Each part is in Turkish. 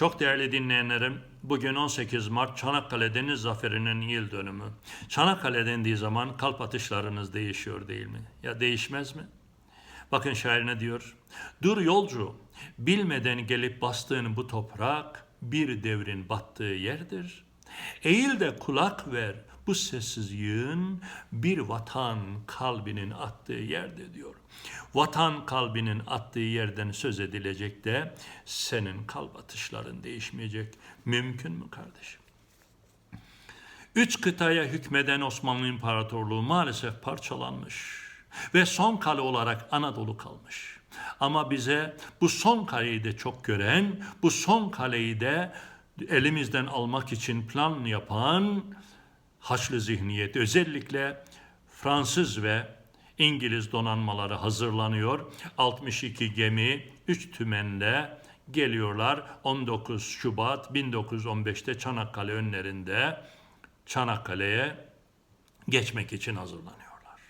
Çok değerli dinleyenlerim, bugün 18 Mart Çanakkale Deniz Zaferi'nin yıl dönümü. Çanakkale dendiği zaman kalp atışlarınız değişiyor değil mi? Ya değişmez mi? Bakın şair ne diyor? Dur yolcu, bilmeden gelip bastığın bu toprak bir devrin battığı yerdir. Eğil de kulak ver, bu sessiz yığın bir vatan kalbinin attığı yerde diyor. Vatan kalbinin attığı yerden söz edilecek de senin kalp atışların değişmeyecek. Mümkün mü kardeşim? Üç kıtaya hükmeden Osmanlı İmparatorluğu maalesef parçalanmış ve son kale olarak Anadolu kalmış. Ama bize bu son kaleyi de çok gören, bu son kaleyi de elimizden almak için plan yapan Haçlı zihniyet özellikle Fransız ve İngiliz donanmaları hazırlanıyor. 62 gemi 3 tümenle geliyorlar. 19 Şubat 1915'te Çanakkale önlerinde Çanakkale'ye geçmek için hazırlanıyorlar.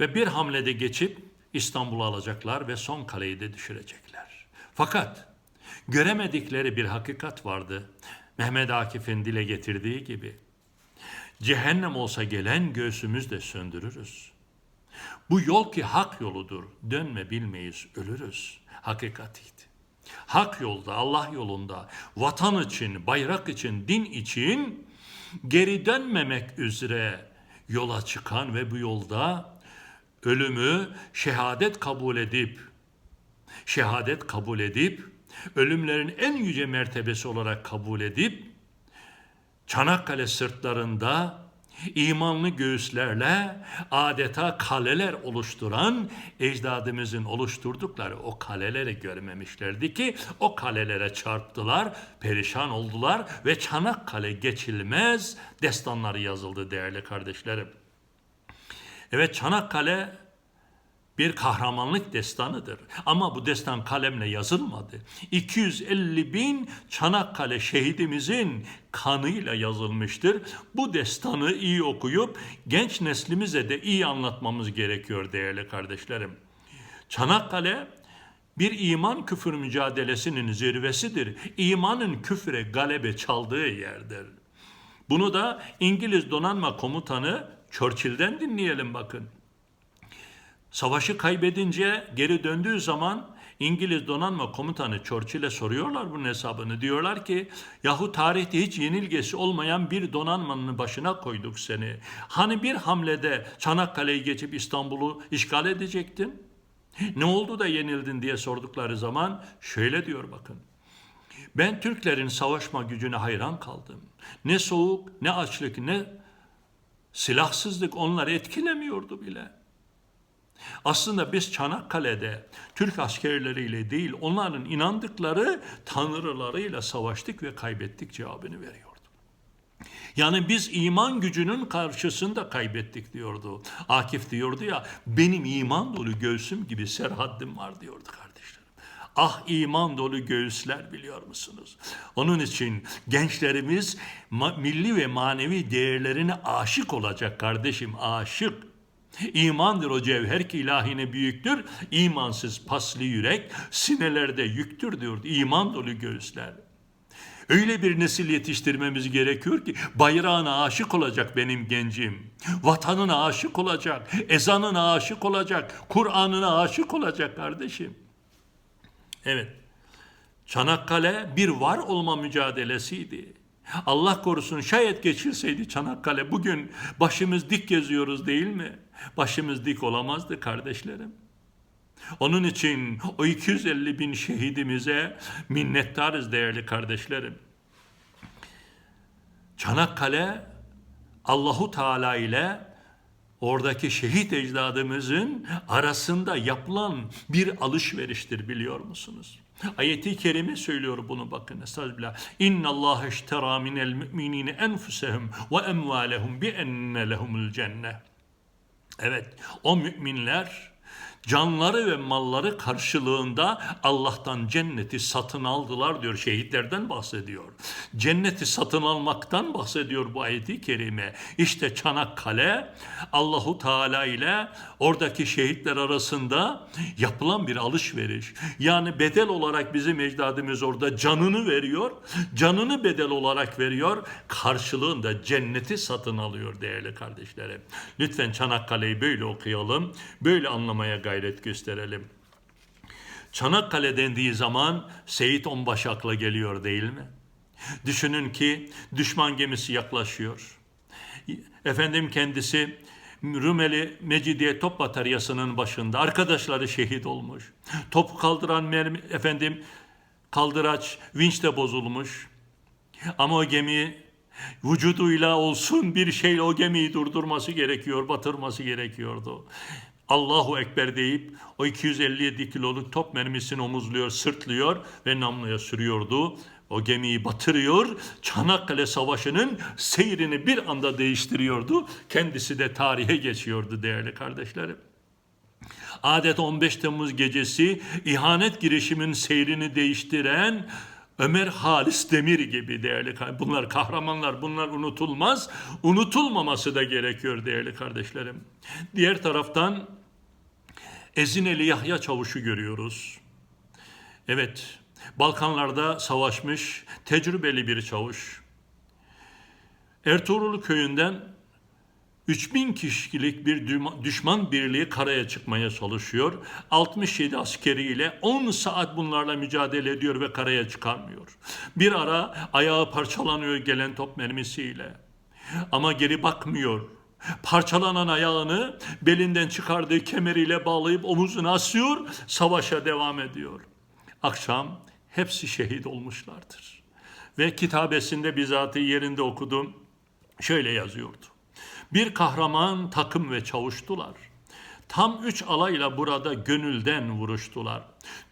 Ve bir hamlede geçip İstanbul'u alacaklar ve son kaleyi de düşürecekler. Fakat göremedikleri bir hakikat vardı. Mehmet Akif'in dile getirdiği gibi. Cehennem olsa gelen göğsümüz de söndürürüz. Bu yol ki hak yoludur. Dönme bilmeyiz, ölürüz. Hakikatiydi. Hak yolda, Allah yolunda, vatan için, bayrak için, din için geri dönmemek üzere yola çıkan ve bu yolda ölümü şehadet kabul edip şehadet kabul edip ölümlerin en yüce mertebesi olarak kabul edip Çanakkale sırtlarında imanlı göğüslerle adeta kaleler oluşturan ecdadımızın oluşturdukları o kaleleri görmemişlerdi ki o kalelere çarptılar, perişan oldular ve Çanakkale geçilmez destanları yazıldı değerli kardeşlerim. Evet Çanakkale bir kahramanlık destanıdır. Ama bu destan kalemle yazılmadı. 250 bin Çanakkale şehidimizin kanıyla yazılmıştır. Bu destanı iyi okuyup genç neslimize de iyi anlatmamız gerekiyor değerli kardeşlerim. Çanakkale bir iman küfür mücadelesinin zirvesidir. İmanın küfre galebe çaldığı yerdir. Bunu da İngiliz donanma komutanı Churchill'den dinleyelim bakın. Savaşı kaybedince geri döndüğü zaman İngiliz donanma komutanı Churchill'e soruyorlar bunun hesabını. Diyorlar ki yahu tarihte hiç yenilgesi olmayan bir donanmanın başına koyduk seni. Hani bir hamlede Çanakkale'yi geçip İstanbul'u işgal edecektin? Ne oldu da yenildin diye sordukları zaman şöyle diyor bakın. Ben Türklerin savaşma gücüne hayran kaldım. Ne soğuk, ne açlık, ne silahsızlık onları etkilemiyordu bile.'' Aslında biz Çanakkale'de Türk askerleriyle değil onların inandıkları tanrılarıyla savaştık ve kaybettik cevabını veriyordu. Yani biz iman gücünün karşısında kaybettik diyordu. Akif diyordu ya benim iman dolu göğsüm gibi serhaddim var diyordu kardeşlerim. Ah iman dolu göğüsler biliyor musunuz? Onun için gençlerimiz milli ve manevi değerlerine aşık olacak kardeşim aşık. İmandır o cevher ki ilahine büyüktür. İmansız paslı yürek sinelerde yüktür diyordu. İman dolu göğüsler. Öyle bir nesil yetiştirmemiz gerekiyor ki bayrağına aşık olacak benim gencim. Vatanına aşık olacak, ezanına aşık olacak, Kur'an'ına aşık olacak kardeşim. Evet. Çanakkale bir var olma mücadelesiydi. Allah korusun şayet geçirseydi Çanakkale bugün başımız dik geziyoruz değil mi? Başımız dik olamazdı kardeşlerim. Onun için o 250 bin şehidimize minnettarız değerli kardeşlerim. Çanakkale Allahu Teala ile oradaki şehit ecdadımızın arasında yapılan bir alışveriştir biliyor musunuz? Ayeti kerime söylüyor bunu bakın estağfirullah. İnna Allah iştera minel müminine enfusehum ve emvalehum bi enne lehumul cennet. Evet o müminler canları ve malları karşılığında Allah'tan cenneti satın aldılar diyor. Şehitlerden bahsediyor. Cenneti satın almaktan bahsediyor bu ayeti kerime. İşte Çanakkale Allahu Teala ile oradaki şehitler arasında yapılan bir alışveriş. Yani bedel olarak bizim ecdadımız orada canını veriyor. Canını bedel olarak veriyor. Karşılığında cenneti satın alıyor değerli kardeşlerim. Lütfen Çanakkale'yi böyle okuyalım. Böyle anlamaya gayret gösterelim. Çanakkale dendiği zaman Seyit Onbaşı akla geliyor değil mi? Düşünün ki düşman gemisi yaklaşıyor. Efendim kendisi Rumeli Mecidiye Top Bataryası'nın başında arkadaşları şehit olmuş. Topu kaldıran mermi, efendim kaldıraç vinçte bozulmuş. Ama o gemiyi vücuduyla olsun bir şeyle o gemiyi durdurması gerekiyor, batırması gerekiyordu. Allahu Ekber deyip o 257 kiloluk top mermisini omuzluyor, sırtlıyor ve namluya sürüyordu. O gemiyi batırıyor, Çanakkale Savaşı'nın seyrini bir anda değiştiriyordu. Kendisi de tarihe geçiyordu değerli kardeşlerim. Adet 15 Temmuz gecesi ihanet girişimin seyrini değiştiren Ömer Halis Demir gibi değerli bunlar kahramanlar bunlar unutulmaz unutulmaması da gerekiyor değerli kardeşlerim. Diğer taraftan Ezineli Yahya Çavuş'u görüyoruz. Evet Balkanlarda savaşmış tecrübeli bir çavuş. Ertuğrul köyünden 3000 kişilik bir düşman birliği karaya çıkmaya çalışıyor. 67 askeriyle 10 saat bunlarla mücadele ediyor ve karaya çıkarmıyor. Bir ara ayağı parçalanıyor gelen top mermisiyle. Ama geri bakmıyor. Parçalanan ayağını belinden çıkardığı kemeriyle bağlayıp omuzuna asıyor, savaşa devam ediyor. Akşam hepsi şehit olmuşlardır. Ve kitabesinde bizatı yerinde okudum. Şöyle yazıyordu. Bir kahraman takım ve çavuştular. Tam üç alayla burada gönülden vuruştular.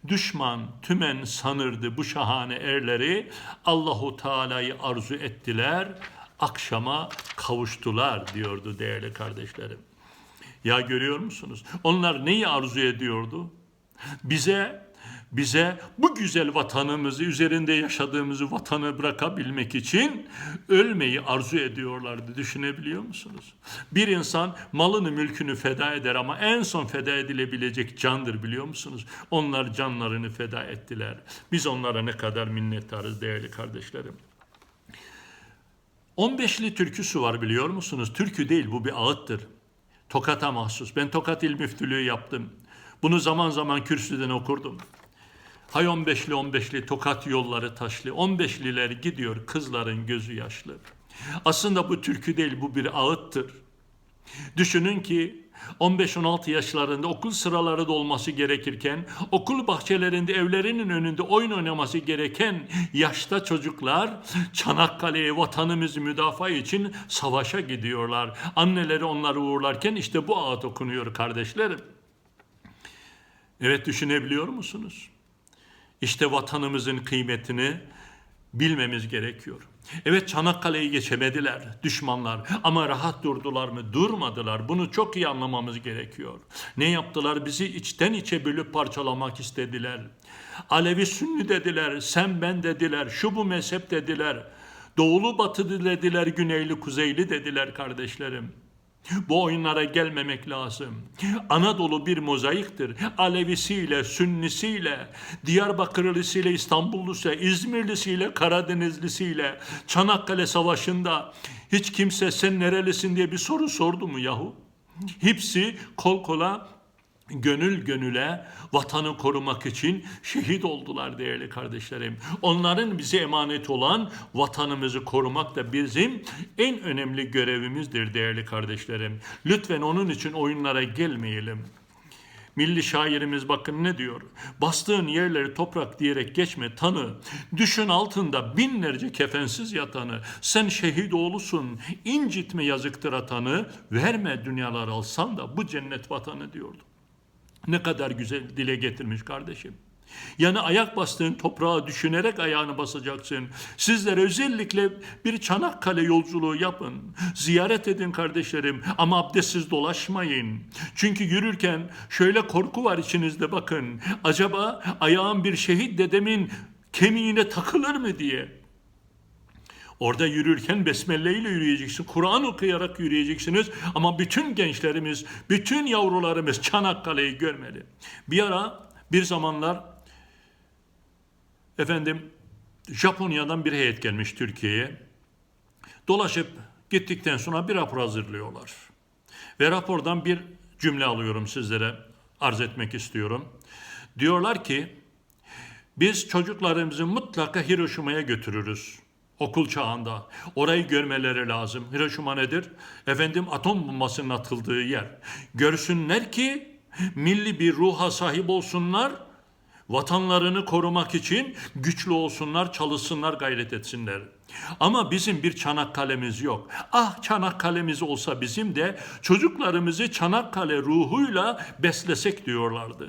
Düşman tümen sanırdı bu şahane erleri. Allahu Teala'yı arzu ettiler. Akşama kavuştular diyordu değerli kardeşlerim. Ya görüyor musunuz? Onlar neyi arzu ediyordu? Bize bize bu güzel vatanımızı, üzerinde yaşadığımızı vatanı bırakabilmek için ölmeyi arzu ediyorlardı. Düşünebiliyor musunuz? Bir insan malını, mülkünü feda eder ama en son feda edilebilecek candır biliyor musunuz? Onlar canlarını feda ettiler. Biz onlara ne kadar minnettarız değerli kardeşlerim. 15'li türküsü var biliyor musunuz? Türkü değil bu bir ağıttır. Tokat'a mahsus. Ben Tokat İl Müftülüğü yaptım. Bunu zaman zaman kürsüden okurdum. Hay 15'li 15'li tokat yolları taşlı. 15'liler gidiyor kızların gözü yaşlı. Aslında bu türkü değil bu bir ağıttır. Düşünün ki 15-16 yaşlarında okul sıraları dolması gerekirken okul bahçelerinde evlerinin önünde oyun oynaması gereken yaşta çocuklar Çanakkale'ye vatanımızı müdafaa için savaşa gidiyorlar. Anneleri onları uğurlarken işte bu ağıt okunuyor kardeşlerim. Evet düşünebiliyor musunuz? İşte vatanımızın kıymetini bilmemiz gerekiyor. Evet Çanakkale'yi geçemediler düşmanlar ama rahat durdular mı? Durmadılar. Bunu çok iyi anlamamız gerekiyor. Ne yaptılar? Bizi içten içe bölüp parçalamak istediler. Alevi Sünni dediler, sen ben dediler, şu bu mezhep dediler. Doğulu batı dediler, güneyli kuzeyli dediler kardeşlerim. Bu oyunlara gelmemek lazım. Anadolu bir mozaiktir. Alevisiyle, Sünnisiyle, Diyarbakırlısıyla, İstanbullısıyla, İzmirlisiyle, Karadenizlisiyle, Çanakkale Savaşı'nda hiç kimse sen nerelisin diye bir soru sordu mu yahu? Hepsi kol kola gönül gönüle vatanı korumak için şehit oldular değerli kardeşlerim. Onların bize emanet olan vatanımızı korumak da bizim en önemli görevimizdir değerli kardeşlerim. Lütfen onun için oyunlara gelmeyelim. Milli şairimiz bakın ne diyor? Bastığın yerleri toprak diyerek geçme tanı. Düşün altında binlerce kefensiz yatanı. Sen şehit oğlusun. incitme yazıktır atanı. Verme dünyalar alsan da bu cennet vatanı diyordu. Ne kadar güzel dile getirmiş kardeşim. Yani ayak bastığın toprağı düşünerek ayağını basacaksın. Sizler özellikle bir Çanakkale yolculuğu yapın. Ziyaret edin kardeşlerim ama abdestsiz dolaşmayın. Çünkü yürürken şöyle korku var içinizde bakın. Acaba ayağım bir şehit dedemin kemiğine takılır mı diye. Orada yürürken besmelle ile yürüyeceksin. Kur'an okuyarak yürüyeceksiniz. Ama bütün gençlerimiz, bütün yavrularımız Çanakkale'yi görmeli. Bir ara, bir zamanlar efendim Japonya'dan bir heyet gelmiş Türkiye'ye. Dolaşıp gittikten sonra bir rapor hazırlıyorlar. Ve rapordan bir cümle alıyorum sizlere arz etmek istiyorum. Diyorlar ki biz çocuklarımızı mutlaka Hiroşima'ya götürürüz. Okul çağında. Orayı görmeleri lazım. Hiroşima nedir? Efendim atom bombasının atıldığı yer. Görsünler ki milli bir ruha sahip olsunlar. Vatanlarını korumak için güçlü olsunlar, çalışsınlar, gayret etsinler. Ama bizim bir Çanakkale'miz yok. Ah Çanakkale'miz olsa bizim de çocuklarımızı Çanakkale ruhuyla beslesek diyorlardı.